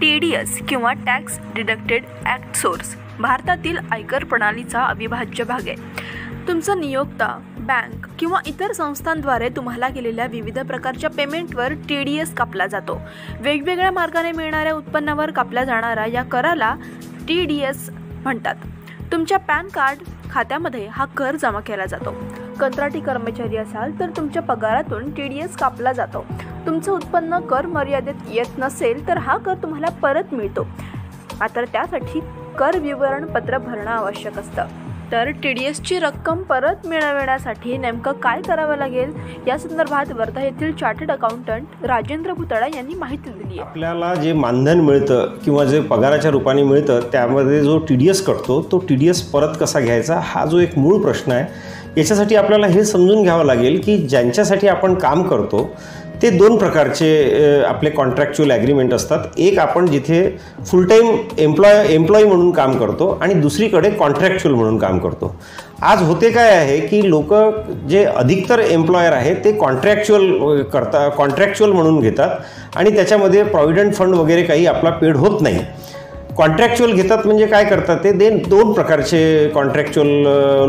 T D S किंवा tax deducted act source भारतातील आयकर प्रणालीचा अविभाज्य भाग आहे. तुमचा नियोक्ता बँक किंवा इतर संस्थांद्वारे तुम्हाला केलेल्या विविध प्रकारच्या पेमेंटवर टी डी एस कापला जातो. वेगवेगळ्या मार्गाने मिळणाऱ्या उत्पन्नावर कापल्या जाणारा या कराला टी डी एस म्हणतात. तुमच्या पॅन कार्ड खात्यामध्ये हा कर जमा केला जातो. कंत्राटी कर्मचारी असाल तर तुमच्या पगारातून टी डी एस कापला जातो. तुमचं उत्पन्न कर मर्यादेत येत नसेल तर हा कर तुम्हाला परत मिळतो. मात्र त्यासाठी कर विवरणपत्र भरणं आवश्यक असतं. तर टी डी एसची रक्कम परत मिळवण्यासाठी नेमकं काय करावं लागेल? या संदर्भात वर्धा येथील चार्टर्ड अकाउंटंट राजेंद्र भुतळा यांनी माहिती दिली आपल्याला जे मानधन मिळतं किंवा जे पगाराच्या रूपाने मिळतं त्यामध्ये जो टी डी एस कटतो तो टी डी एस परत कसा घ्यायचा? हा जो एक मूळ प्रश्न आहे याच्यासाठी आपल्याला हे समजून घ्यावं लागेल की ज्यांच्यासाठी आपण काम करतो ते दोन प्रकारचे आपले कॉन्ट्रॅक्च्युअल ॲग्रीमेंट असतात. एक आपण जिथे फुल टाईम एम्प्लॉय एम्प्लॉई म्हणून काम करतो आणि दुसरीकडे कॉन्ट्रॅक्च्युअल म्हणून काम करतो. आज होते काय आहे की लोक जे अधिकतर एम्प्लॉयर आहेत ते कॉन्ट्रॅक्च्युअल करता कॉन्ट्रॅक्च्युअल म्हणून घेतात आणि त्याच्यामध्ये प्रॉव्हिडंट फंड वगैरे काही आपला पेड होत नाही. कॉन्ट्रॅक्च्युअल घेतात म्हणजे काय करतात ते? देन दोन प्रकारचे कॉन्ट्रॅक्च्युअल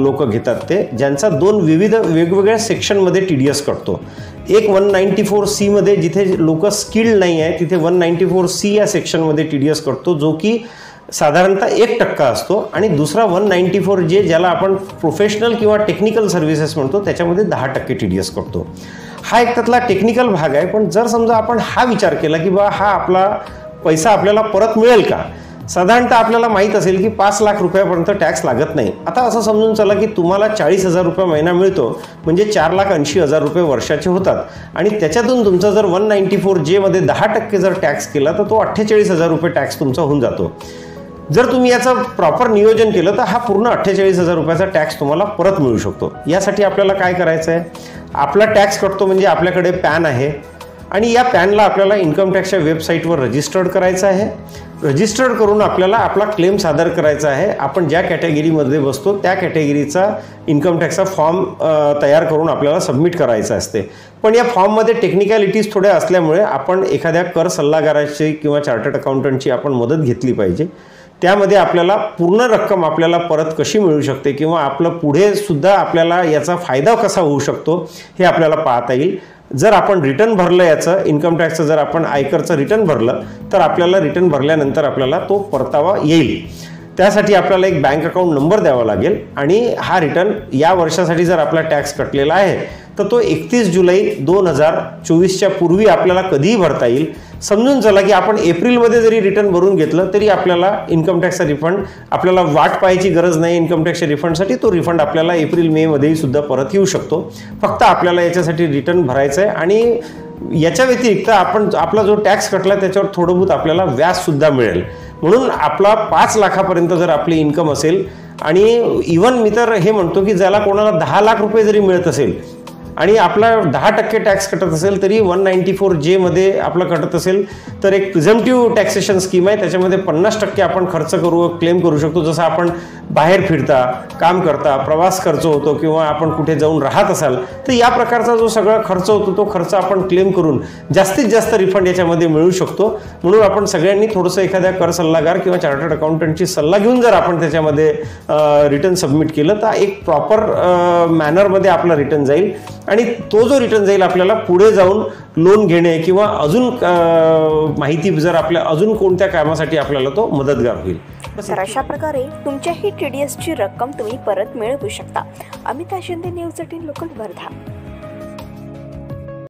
लोक घेतात ते ज्यांचा दोन विविध वेगवेगळ्या सेक्शनमध्ये टी डी एस करतो. एक वन नाईन्टी फोर सीमध्ये जिथे लोक स्किल्ड नाही आहे तिथे वन नाईन्टी फोर सी या सेक्शनमध्ये टी डी एस करतो जो की साधारणतः एक टक्का असतो. आणि दुसरा वन नाईन्टी फोर जे ज्याला आपण प्रोफेशनल किंवा टेक्निकल सर्व्हिसेस म्हणतो त्याच्यामध्ये दहा टक्के टी डी एस करतो. हा एक त्यातला टेक्निकल भाग आहे पण जर समजा आपण हा विचार केला की बा हा आपला पैसा आपल्याला परत मिळेल का? साधारणतः आपल्याला माहीत असेल की पाच लाख रुपयापर्यंत टॅक्स लागत नाही. आता असं समजून चला की तुम्हाला चाळीस हजार रुपये महिना मिळतो म्हणजे चार लाख ऐंशी हजार रुपये वर्षाचे होतात. आणि त्याच्यातून तुमचा जर वन नाईन्टी फोर जेमध्ये दहा टक्के जर टॅक्स केला तर तो अठ्ठेचाळीस हजार रुपये टॅक्स तुमचा होऊन जातो. जर तुम्ही याचं प्रॉपर नियोजन केलं तर हा पूर्ण अठ्ठेचाळीस हजार रुपयाचा टॅक्स तुम्हाला परत मिळू शकतो. यासाठी आपल्याला काय करायचं आहे आपला टॅक्स कटतो म्हणजे आपल्याकडे पॅन आहे. आणि या पॅनला आपल्याला इन्कम टॅक्सच्या वेबसाईटवर रजिस्टर्ड करायचं आहे. रजिस्टर्ड करून आपल्याला आपला क्लेम सादर करायचा आहे. आपण ज्या कॅटेगरीमध्ये बसतो त्या कॅटेगरीचा इन्कम टॅक्सचा फॉर्म तयार करून आपल्याला सबमिट करायचा असते. पण या फॉर्ममध्ये टेक्निकॅलिटीज थोड्या असल्यामुळे आपण एखाद्या कर सल्लागाराची किंवा चार्टर्ड अकाउंटंटची आपण मदत घेतली पाहिजे. त्यामध्ये आपल्याला पूर्ण रक्कम आपल्याला परत कशी मिळू शकते किंवा आपलं पुढे सुद्धा आपल्याला याचा फायदा कसा होऊ शकतो हे आपल्याला पाहता येईल. जर आपण रिटर्न भरलं याचं इन्कम टॅक्सचं जर आपण आयकरचं रिटर्न भरलं तर आपल्याला रिटर्न भरल्यानंतर आपल्याला तो परतावा येईल. त्यासाठी आपल्याला एक बँक अकाउंट नंबर द्यावा लागेल आणि हा रिटर्न या वर्षासाठी जर आपला टॅक्स कटलेला आहे तर तो एकतीस जुलै दोन हजार चोवीसच्या पूर्वी आपल्याला कधीही भरता येईल. समजून चला की आपण एप्रिलमध्ये जरी रिटर्न भरून घेतलं तरी आपल्याला इन्कम टॅक्सचा रिफंड आपल्याला वाट पाहायची गरज नाही इन्कम टॅक्सच्या रिफंडसाठी तो रिफंड आपल्याला एप्रिल मेमध्येही सुद्धा परत येऊ शकतो. फक्त आपल्याला याच्यासाठी रिटर्न भरायचं आहे आणि याच्या व्यतिरिक्त आपण आपला जो टॅक्स कटला त्याच्यावर थोडं बहुत आपल्याला व्याजसुद्धा मिळेल. म्हणून आपला पाच लाखापर्यंत जर आपली इन्कम असेल आणि इवन मी तर हे म्हणतो की ज्याला कोणाला दहा लाख रुपये जरी मिळत असेल आणि आपला दहा टक्के टॅक्स कटत असेल तरी वन नाईन्टी फोर जेमध्ये आपलं कटत असेल तर एक प्रिझम्टिव्ह टॅक्सेशन स्कीम आहे. त्याच्यामध्ये पन्नास टक्के आपण खर्च करू क्लेम करू शकतो. जसं आपण बाहेर फिरता काम करता प्रवास खर्च होतो किंवा आपण कुठे जाऊन राहत असाल तर या प्रकारचा जो सगळा खर्च होतो तो खर्च आपण क्लेम करून जास्तीत जास्त रिफंड याच्यामध्ये मिळू शकतो. म्हणून आपण सगळ्यांनी थोडंसं एखाद्या कर सल्लागार किंवा चार्टर्ड अकाउंटंटची सल्ला घेऊन जर आपण त्याच्यामध्ये रिटर्न सबमिट केलं तर एक प्रॉपर मॅनरमध्ये आपला रिटर्न जाईल. आणि तो जो रिटर्न जाईल आपल्याला पुढे जाऊन लोन घेणे किंवा अजून माहिती जर आपल्या अजून कोणत्या कामासाठी आपल्याला तो मदतगार होईल. तर अशा प्रकारे तुमच्याही टी डी एसची रक्कम तुम्ही परत मिळवू शकता. Amita Shinde news eighteen local Wardha.